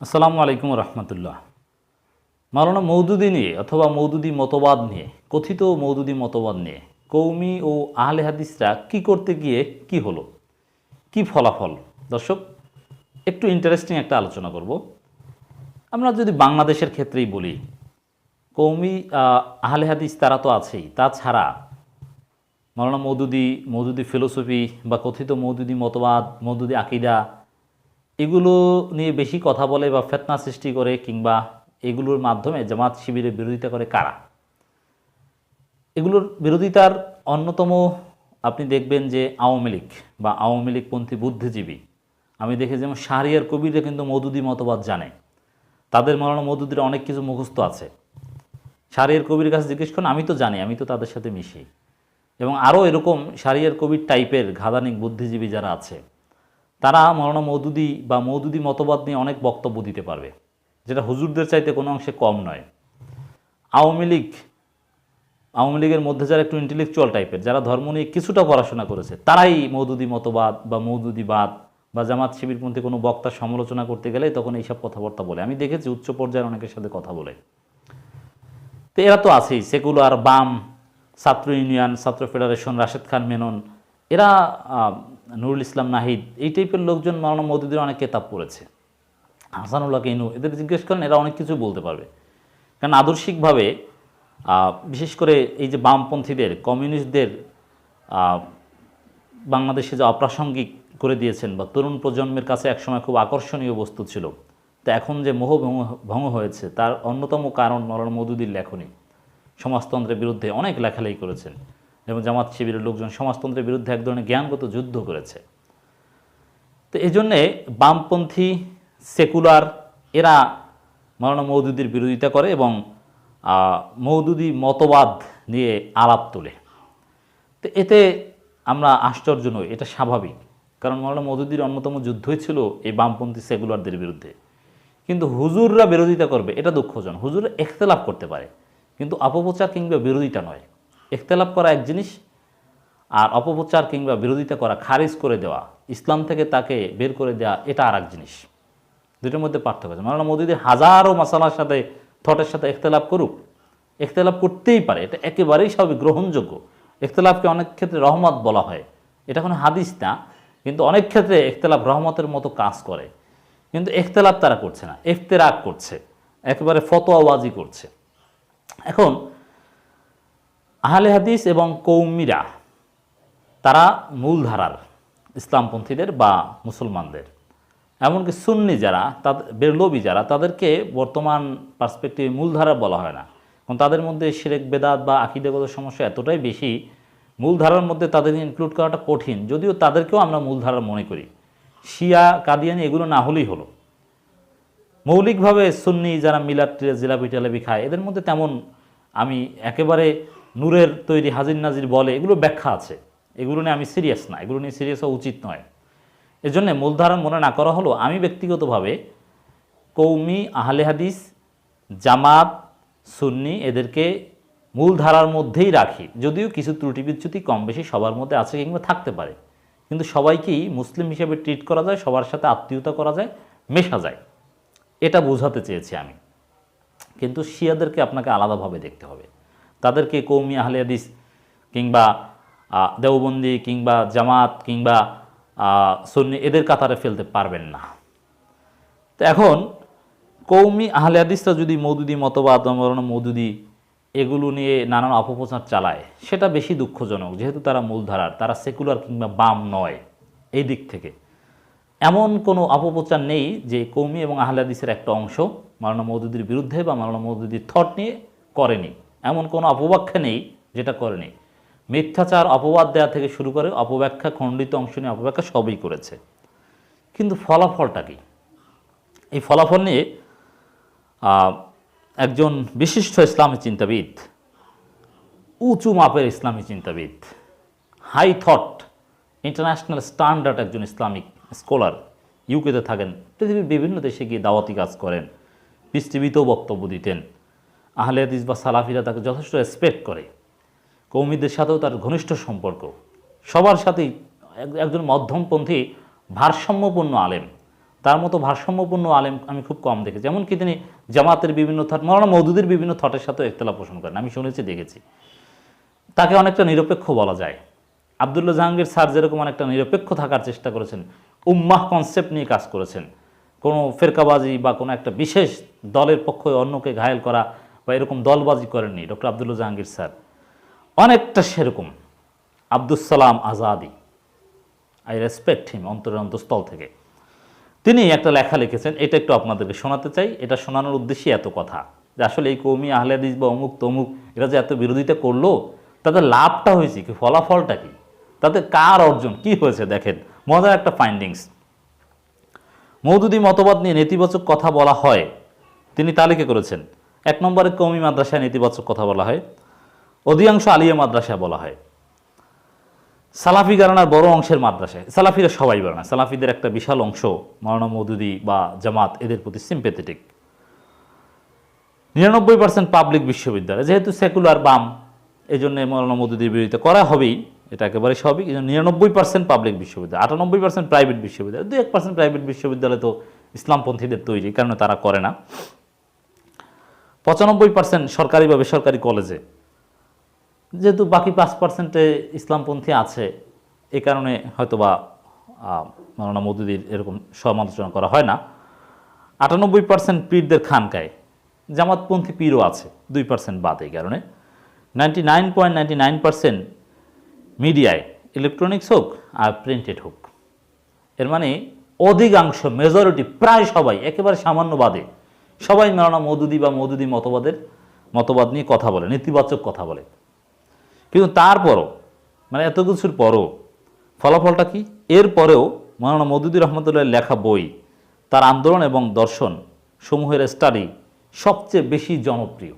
আসসালামু আলাইকুম রহমতুল্লাহ। মাওলানা মৌদুদি নিয়ে অথবা মৌদুদি মতবাদ নিয়ে কথিত মৌদুদি মতবাদ নিয়ে কৌমি ও আহলে হাদিসরা কি করতে গিয়ে কি হলো? কি ফলাফল? দর্শক একটু ইন্টারেস্টিং একটা আলোচনা করব। আমরা যদি বাংলাদেশের ক্ষেত্রেই বলি কৌমি আহ, আহলে হাদিস তারা তো আছেই। তাছাড়া মাওলানা মৌদুদি মৌদুদি ফিলোসফি বা কথিত মৌদুদি মতবাদ মৌদুদি আকিদা এগুলো নিয়ে বেশি কথা বলে বা ফেতনা সৃষ্টি করে কিংবা এগুলোর মাধ্যমে জামাত শিবিরের বিরোধিতা করে কারা? এগুলোর বিরোধিতার অন্যতম, আপনি দেখবেন যে আওয়ামী লীগ বা আওয়ামী লীগপন্থী বুদ্ধিজীবী, আমি দেখে যেমন শাহরিয়ার কবিরা কিন্তু মৌদুদি মতবাদ জানে। তাদের মরণ মৌদুদির অনেক কিছু মুখস্থ আছে। শাহরিয়ার কবির কাছে জিজ্ঞেস করুন, আমি তো জানি, আমি তো তাদের সাথে মিশি। এবং আরও এরকম শাহরিয়ার কবির টাইপের ঘাদানিক বুদ্ধিজীবী যারা আছে তারা মৌলানা মৌদুদি বা মৌদুদি মতবাদ নিয়ে অনেক বক্তব্য দিতে পারবে, যেটা হুজুরদের চাইতে কোনো অংশে কম নয়। আওয়ামী লীগ, আওয়ামী লীগের মধ্যে যারা একটু ইন্টেলেকচুয়াল টাইপের যারা ধর্ম নিয়ে কিছুটা পড়াশোনা করেছে, তারাই মৌদুদি মতবাদ বা মৌদুদিবাদ বা জামাত শিবিরপন্থী কোনো বক্তার সমালোচনা করতে গেলে তখন এইসব কথাবার্তা বলে। আমি দেখেছি উচ্চ পর্যায়ের অনেকের সাথে কথা বলে। তো এরা তো আছেই, সেকুলার, বাম, ছাত্র ইউনিয়ন, ছাত্র ফেডারেশন, রাশেদ খান, মেনন এরা নুরুল ইসলাম নাহিদ, এই টাইপের লোকজন মাওলানা মৌদুদির অনেক কেতাব পড়েছে। হাসানুল্লাহ কেনু এদের জিজ্ঞেস করেন, এরা অনেক কিছু বলতে পারবে। কারণ আদর্শিকভাবে বিশেষ করে এই যে বামপন্থীদের, কমিউনিস্টদের বাংলাদেশে যে অপ্রাসঙ্গিক করে দিয়েছেন বা তরুণ প্রজন্মের কাছে একসময় খুব আকর্ষণীয় বস্তু ছিল, তো এখন যে মোহ ভঙ্গ- হয়েছে, তার অন্যতম কারণ মরণ মধুদির লেখনী। সমাজতন্ত্রের বিরুদ্ধে অনেক লেখালেখি করেছেন। এবং জামাত শিবিরের লোকজন সমাজতন্ত্রের বিরুদ্ধে এক ধরনের জ্ঞানগত যুদ্ধ করেছে। তো এই জন্যে বামপন্থী সেকুলার এরা মৌলানা মৌদুদির বিরোধিতা করে এবং মৌদুদি মতবাদ নিয়ে আলাপ তোলে। তো এতে আমরা আশ্চর্য নই, এটা স্বাভাবিক। কারণ মৌলানা মৌদুদির অন্যতম যুদ্ধই ছিল এই বামপন্থী সেকুলারদের বিরুদ্ধে। কিন্তু হুজুররা বিরোধিতা করবে, এটা দুঃখজনক। হুজুর এখতেলাফ করতে পারে, কিন্তু অপপ্রচার কিংবা বিরোধিতা নয়। এখতেলাফ করা এক জিনিস আর অপপ্রচার কিংবা বিরোধিতা করা, খারিজ করে দেওয়া, ইসলাম থেকে তাকে বের করে দেওয়া, এটা আর এক জিনিস। দুটোর মধ্যে পার্থক্য আছে। মাওলানা মৌদুদি হাজারো মশালার সাথে থটের সাথে এখতেলাফ করুক এখতেলাফ করতেই পারে। এটা একেবারেই স্বাভাবিক, গ্রহণযোগ্য। এখতেলাফকে অনেক ক্ষেত্রে রহমত বলা হয়। এটা কোনো হাদিস না, কিন্তু অনেক ক্ষেত্রে এখতেলাফ রহমতের মতো কাজ করে। কিন্তু এখতেলাফ তারা করছে না এফতেরাক করছে। একেবারে ফতোয়াবাজি করছে। এখন আহলে হাদিস এবং কৌমিরা, তারা মূলধারার ইসলামপন্থীদের বা মুসলমানদের। এমনকি সুন্নি যারা তাদের বেরলবি যারা, তাদেরকে বর্তমান পার্সপেক্টিভে মূলধারা বলা হয় না। কারণ তাদের মধ্যে শিরেক, বেদাত বা আকিদেগত সমস্যা এতটাই বেশি, মূলধারার মধ্যে তাদের ইনক্লুড করাটা কঠিন। যদিও তাদেরকেও আমরা মূলধারা মনে করি। শিয়া, কাদিয়ানি এগুলো না হলেই হলো। মৌলিকভাবে সুন্নি যারা মিলাদ জিলাপি, টেলাপি খায়, এদের মধ্যে তেমন আমি একেবারে নূরের তৈরি হাজির নাজির বলে, এগুলো ব্যাখ্যা আছে। এগুলো নিয়ে আমি সিরিয়াস না, এগুলো নিয়ে সিরিয়াস হওয়া উচিত নয়। এজন্য মূলধারা মনে না করা হলো আমি ব্যক্তিগতভাবে কৌমি, আহলে হাদিস, জামাত, সুন্নি এদেরকে মূলধারার মধ্যেই রাখি। যদিও কিছু ত্রুটি বিচ্যুতি কম বেশি সবার মধ্যে আছে কিংবা থাকতে পারে। কিন্তু সবাইকেই মুসলিম হিসেবে ট্রিট করা যায়, সবার সাথে আত্মীয়তা করা যায়, মেশা যায়। এটা বোঝাতে চেয়েছি আমি। কিন্তু শিয়াদেরকে আপনাকে আলাদাভাবে দেখতে হবে। তাদেরকে কৌমি আহলে হাদিস কিংবা দেওবন্দি কিংবা জামাত কিংবা সন্নি এদের কাতারে ফেলতে পারবেন না। তো এখন কৌমি আহলে হাদিসরা যদি মৌদুদি মতবাদ মৌলানা মৌদুদি এগুলো নিয়ে নানান অপপ্রচার চালায়, সেটা বেশি দুঃখজনক যেহেতু তারা মূলধারার, তারা সেকুলার কিংবা বাম নয় এই দিক থেকে। এমন কোনো অপপ্রচার নেই যে কৌমি এবং আহলে হাদিসের একটা অংশ মাওলানা মৌদুদির বিরুদ্ধে বা মাওলানা মৌদুদির থট নিয়ে করেনি। এমন কোনো অপব্যাখ্যা নেই যেটা করেনি। মিথ্যাচার, অপবাদ দেওয়া থেকে শুরু করে অপব্যাখ্যা, খণ্ডিত অংশ নিয়ে অপব্যাখ্যা সবই করেছে। কিন্তু ফলাফলটা কি? এই ফলাফল নিয়ে একজন বিশিষ্ট ইসলামী চিন্তাবিদ, উঁচু মাপের ইসলামী চিন্তাবিদ, হাই থট ইন্টারন্যাশনাল স্ট্যান্ডার্ড একজন ইসলামিক স্কলার ইউকেতে থাকেন। পৃথিবীর বিভিন্ন দেশে গিয়ে দাওয়াতি কাজ করেন। পিস টিভিতেও বক্তব্য দিতেন। আহলে হাদিস বা সালাফিরা তাকে যথেষ্ট রেসপেক্ট করে। কৌমিদের সাথেও তার ঘনিষ্ঠ সম্পর্ক। সবার সাথেই এক- একজন মধ্যমপন্থী ভারসাম্যপূর্ণ আলেম। তার মতো ভারসাম্যপূর্ণ আলেম আমি খুব কম দেখেছি। এমনকি তিনি জামাতের বিভিন্ন থট, মৌলানা মৌদুদির বিভিন্ন থটের সাথেও একতলা পোষণ করেন। আমি শুনেছি, দেখেছি। তাকে অনেকটা নিরপেক্ষ বলা যায়। আবদুল্লাহ জাহাঙ্গীর স্যার যেরকম অনেকটা নিরপেক্ষ থাকার চেষ্টা করেছেন, উম্মাহ কনসেপ্ট নিয়ে কাজ করেছেন। কোনো ফেরকাবাজি বা কোনো একটা বিশেষ দলের পক্ষে অন্যকে ঘায়েল করা বা এরকম দলবাজি করেননি, ডক্টর আবদুল্লা জাহাঙ্গীর স্যার। অনেকটা সেরকম। আব্দুস সালাম আজাদি, আই রেসপেক্ট হিম অন্তরের অন্তঃস্থল থেকে। তিনি একটা লেখা লিখেছেন, এটা একটু আপনাদেরকে শোনাতে চাই, এটা শোনানোর উদ্দেশ্যে এত কথা। যে আসলে এই কৌমি আহলেদিস বা অমুক তমুক, এরা যে এত বিরোধিতা করল, তাদের লাভটা হয়েছে কি, ফলাফলটা কি? তাতে কার অর্জন, কি হয়েছে দেখেন, মজার একটা ফাইন্ডিংস মৌদুদি মতবাদ নিয়ে নেতিবাচক কথা বলা হয়, তিনি তালিকা করেছেন। এক নম্বরে কৌমি মাদ্রাসায় নেতিবাচক কথা বলা হয়। অধিকাংশ আলিয়া মাদ্রাসায় বলা হয়। সালাফি গারানার বড় অংশের মাদ্রাসায়। সালাফিরা সবাই বলে না। সালাফিদের একটা বিশাল অংশ মৌলানা মৌদুদি বা জামাত এদের প্রতি সিম্পেথেটিক নিরানব্বই পার্সেন্ট পাবলিক বিশ্ববিদ্যালয়। যেহেতু সেকুলার বাম এই জন্য মৌলানা মৌদুদির বিরোধিতা করা হবেই, এটা একেবারে এই জন্য নিরানব্বই পার্সেন্ট পাবলিক বিশ্ববিদ্যালয়। আটানব্বই পার্সেন্ট প্রাইভেট বিশ্ববিদ্যালয়। দু এক পার্সেন্ট প্রাইভেট বিশ্ববিদ্যালয় তো ইসলামপন্থীদের তৈরি কারণে তারা করে না। পঁচানব্বই পার্সেন্ট সরকারি বা বেসরকারি কলেজে। যেহেতু বাকি পাঁচ পার্সেন্টে ইসলামপন্থী আছে এই কারণে হয়তোবা মৌলানা মদুদির এরকম সমালোচনা করা হয় না। আটানব্বই পার্সেন্ট পীরদের খানকায়, জামাতপন্থী পীরও আছে, দুই পার্সেন্ট বাদ এই কারণে। Ninety nine point ninety nine percent মিডিয়ায় ইলেকট্রনিক্স হোক আর প্রিন্টেড হোক। এর মানে অধিকাংশ মেজরিটি প্রায় সবাই, একেবারে সামান্য বাদে। সবাই মৌলানা মৌদুদি বা মৌদুদি মতবাদের মতবাদ নিয়ে কথা বলে, নেতিবাচক কথা বলে। কিন্তু তারপরও মানে এত কিছুর পরও, ফলাফলটা কি? এরপরেও মৌলানা মদুদি রহমতুল্লাহ লেখা বই, তার আন্দোলন এবং দর্শন সমূহের স্টাডি সবচেয়ে বেশি জনপ্রিয়।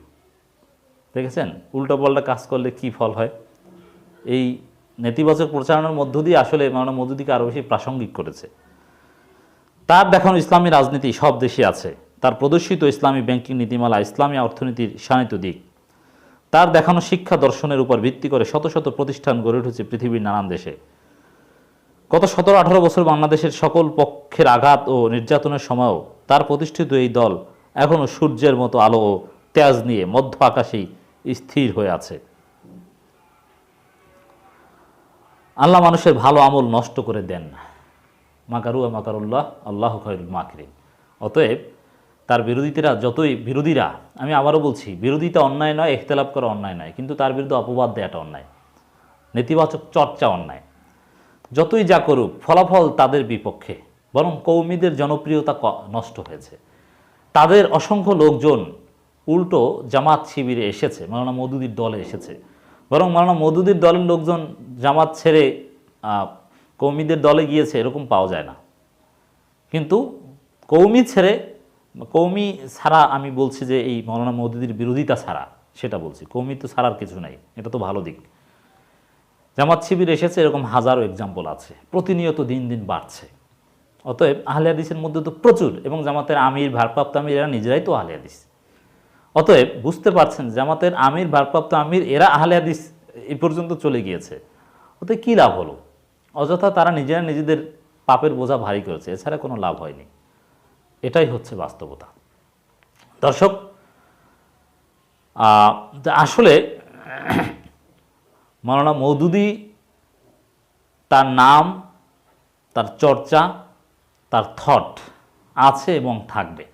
দেখেছেন? উল্টোপাল্টা কাজ করলে কি ফল হয়? এই নেতিবাচক প্রচারণার মধ্য দিয়ে আসলে মৌলানা মদুদিকে আরও বেশি প্রাসঙ্গিক করেছে। তার দেখানো ইসলামী রাজনীতি সব দেশে আছে। তার প্রদর্শিত ইসলামী ব্যাংকিং নীতিমালা ইসলামী অর্থনীতির শানিত দিক। তার দেখানো শিক্ষা দর্শনের উপর ভিত্তি করে শত শত প্রতিষ্ঠান গড়ে উঠেছে পৃথিবীর নানান দেশে। গত সতেরো আঠারো বছর বাংলাদেশের সকল পক্ষের আঘাত ও নির্যাতনের সময়ও তার প্রতিষ্ঠিত এই দল এখনও সূর্যের মতো আলো ও তেজ নিয়ে মধ্য আকাশেই স্থির হয়ে আছে। আল্লাহ মানুষের ভালো আমল নষ্ট করে দেন। না মাকারু মাকারুল্লাহ, আল্লাহ খৈরুল মাকরিন। অতএব তার বিরোধীরা, যতই বিরোধীরা, আমি আবারও বলছি, বিরোধিতা অন্যায় নয় এখতেলাপ করা অন্যায় নয়, কিন্তু তার বিরুদ্ধে অপবাদ দেওয়াটা অন্যায়, নেতিবাচক চর্চা অন্যায়। যতই যা করুক, ফলাফল তাদের বিপক্ষে, বরং কৌমিদের জনপ্রিয়তা নষ্ট হয়েছে। তাদের অসংখ্য লোকজন উল্টো জামাত শিবিরে এসেছে, মাওলানা মদুদির দলে এসেছে। বরং মাওলানা মদুদির দলের লোকজন জামাত ছেড়ে কৌমিদের দলে গিয়েছে, এরকম পাওয়া যায় না। কিন্তু কৌমি ছেড়ে কৌমি ছাড়া আমি বলছি যে এই মৌলানা মদুদির বিরোধিতা ছাড়া, সেটা বলছি। কৌমি তো ছাড়ার কিছু নাই, এটা তো ভালো দিক। জামাত শিবির এসেছে, এরকম হাজারো এক্সাম্পল আছে। প্রতিনিয়ত দিন দিন বাড়ছে। অতএব আহলে হাদিসের মধ্যে তো প্রচুর, এবং জামাতের আমির, ভারপ্রাপ্ত আমির, এরা নিজেরাই তো আহলে অতএব বুঝতে পারছেন, জামাতের আমির, ভারপ্রাপ্ত আমির, এরা আহলে এই পর্যন্ত চলে গিয়েছে। ওতে কী লাভ হলো? অযথা তারা নিজেরা নিজেদের পাপের বোঝা ভারী করেছে, এছাড়া কোনো লাভ হয়নি। এটাই হচ্ছে বাস্তবতা। দর্শক আসলে মৌলানা মৌদুদি তার নাম, তার চর্চা, তার থট আছে এবং থাকবে।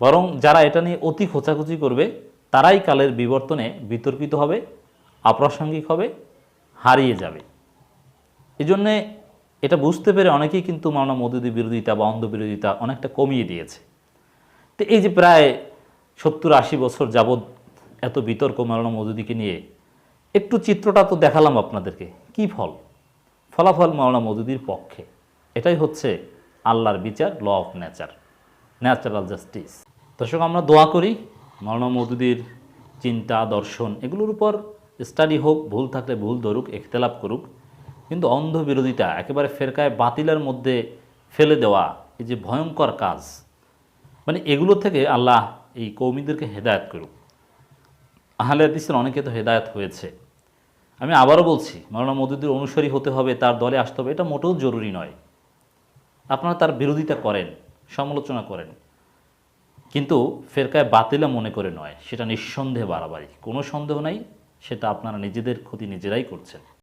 বরং যারা এটা নিয়ে অতি খোঁচাখুচি করবে, তারাই কালের বিবর্তনে বিতর্কিত হবে অপ্রাসঙ্গিক হবে, হারিয়ে যাবে। এই জন্যে এটা বুঝতে পেরে অনেকেই কিন্তু মাওলানা মদুদি বিরোধিতা বা অন্ধ বিরোধিতা অনেকটা কমিয়ে দিয়েছে। তো এই যে প্রায় সত্তর আশি বছর যাবৎ এত বিতর্ক মাওলানা মদুদিকে নিয়ে, একটু চিত্রটা তো দেখালাম আপনাদেরকে। কি ফল? ফলাফল মাওলানা মদুদির পক্ষে। এটাই হচ্ছে আল্লাহর বিচার, law of nature, natural justice. দর্শক, আমরা দোয়া করি মাওলানা মদুদির চিন্তা, দর্শন, এগুলোর উপর স্টাডি হোক, ভুল থাকলে ভুল ধরুক এখতেলাপ করুক। কিন্তু অন্ধ বিরোধিতা একেবারে ফেরকায় বাতিলের মধ্যে ফেলে দেওয়া, এই যে ভয়ঙ্কর কাজ মানে এগুলো থেকে আল্লাহ এই কৌমিদেরকে হেদায়ত করুক। আহলে হাদিসের অনেকে তো হেদায়ত হয়েছে। আমি আবারও বলছি মাওলানা মদুদির অনুসারী হতে হবে, তার দলে আসতে হবে, এটা মোটেও জরুরি নয়। আপনারা তার বিরোধিতা করেন, সমালোচনা করেন, কিন্তু ফেরকায় বাতিলা মনে করে নয়, সেটা নিঃসন্দেহে বাড়াবাড়ি। কোনো সন্দেহ নাই, সেটা আপনারা নিজেদের ক্ষতি নিজেরাই করছেন।